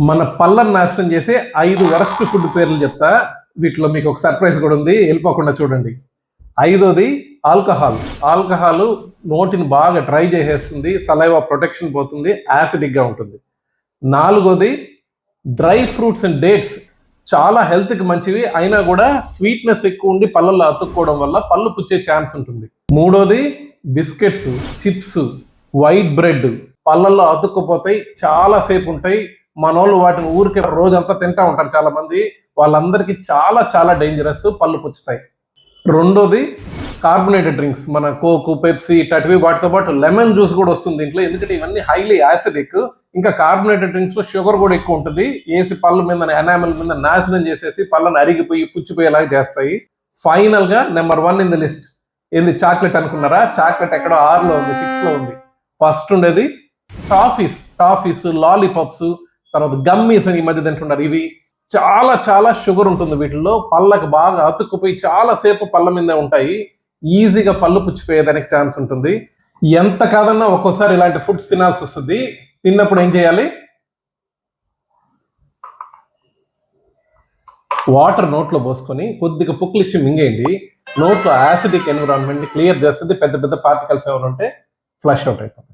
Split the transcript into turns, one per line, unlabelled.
మన పళ్ళను నాశనం చేసే ఐదు వరస్ట్ ఫుడ్ పేర్లు చెప్తా. వీటిలో మీకు ఒక సర్ప్రైజ్ కూడా ఉంది. వెళ్ళిపోకుండా చూడండి. ఐదోది ఆల్కహాల్. ఆల్కహాల్ నోటిని బాగా డ్రై చేసేస్తుంది. సలైవా ప్రొటెక్షన్ పోతుంది. యాసిడిక్గా ఉంటుంది. నాలుగోది డ్రై ఫ్రూట్స్ అండ్ డేట్స్. చాలా హెల్త్కి మంచివి. అయినా కూడా స్వీట్నెస్ ఎక్కువ ఉండి పళ్ళల్లో అతుక్కోవడం వల్ల పళ్ళు పుచ్చే ఛాన్స్ ఉంటుంది. మూడోది బిస్కెట్స్ చిప్స్ వైట్ బ్రెడ్. పళ్ళల్లో అతుక్కుపోతాయి. చాలా సేపు ఉంటాయి. మనోళ్ళు వాటిని ఊరికే రోజంతా తింటా ఉంటారు చాలా మంది వాళ్ళందరికీ చాలా చాలా డేంజరస్ పళ్ళు పుచ్చుతాయి. రెండోది కార్బొనేటెడ్ డ్రింక్స్ మన కోకు పెప్సీ ఇట్లాంటివి వాటితో పాటు లెమన్ జ్యూస్ కూడా వస్తుంది దీంట్లో. ఎందుకంటే ఇవన్నీ హైలీ యాసిడిక్ ఇంకా కార్బొనేటెడ్ డ్రింక్స్లో షుగర్ కూడా ఎక్కువ ఉంటుంది. వేసి పళ్ళ మీద ఎనామల్ మీద నాశనం చేసేసి పళ్ళను అరిగిపోయి పుచ్చిపోయేలాగా చేస్తాయి. ఫైనల్గా number one in the list ఏంది చాక్లెట్ అనుకున్నారా? చాక్లెట్ ఎక్కడో ఆరులో ఉంది సిక్స్లో ఉంది. ఫస్ట్ ఉండేది టాఫీస్ టాఫీస్ లాలీపాప్స్ తర్వాత గమ్మీస్ అని ఈ మధ్య తింటున్నారు ఇవి చాలా చాలా షుగర్ ఉంటుంది వీటిల్లో. పళ్ళకు బాగా అతుక్కుపోయి చాలా సేపు పళ్ళ మీద ఉంటాయి. ఈజీగా పళ్ళు పుచ్చిపోయేదానికి ఛాన్స్ ఉంటుంది. ఎంత కాదన్నా ఒక్కోసారి ఇలాంటి ఫుడ్స్ తినాల్సి వస్తుంది. తిన్నప్పుడు ఏం చేయాలి? వాటర్ నోట్లో పోసుకొని కొద్దిగా పుక్కులు ఇచ్చి మింగేయండి. నోట్లో యాసిడిక్ ఎన్విరాన్మెంట్ క్లియర్ చేస్తుంది. పెద్ద పెద్ద పార్టికల్స్ ఎవరు ఉంటే ఫ్లష్ అవుట్ అయిపోతుంది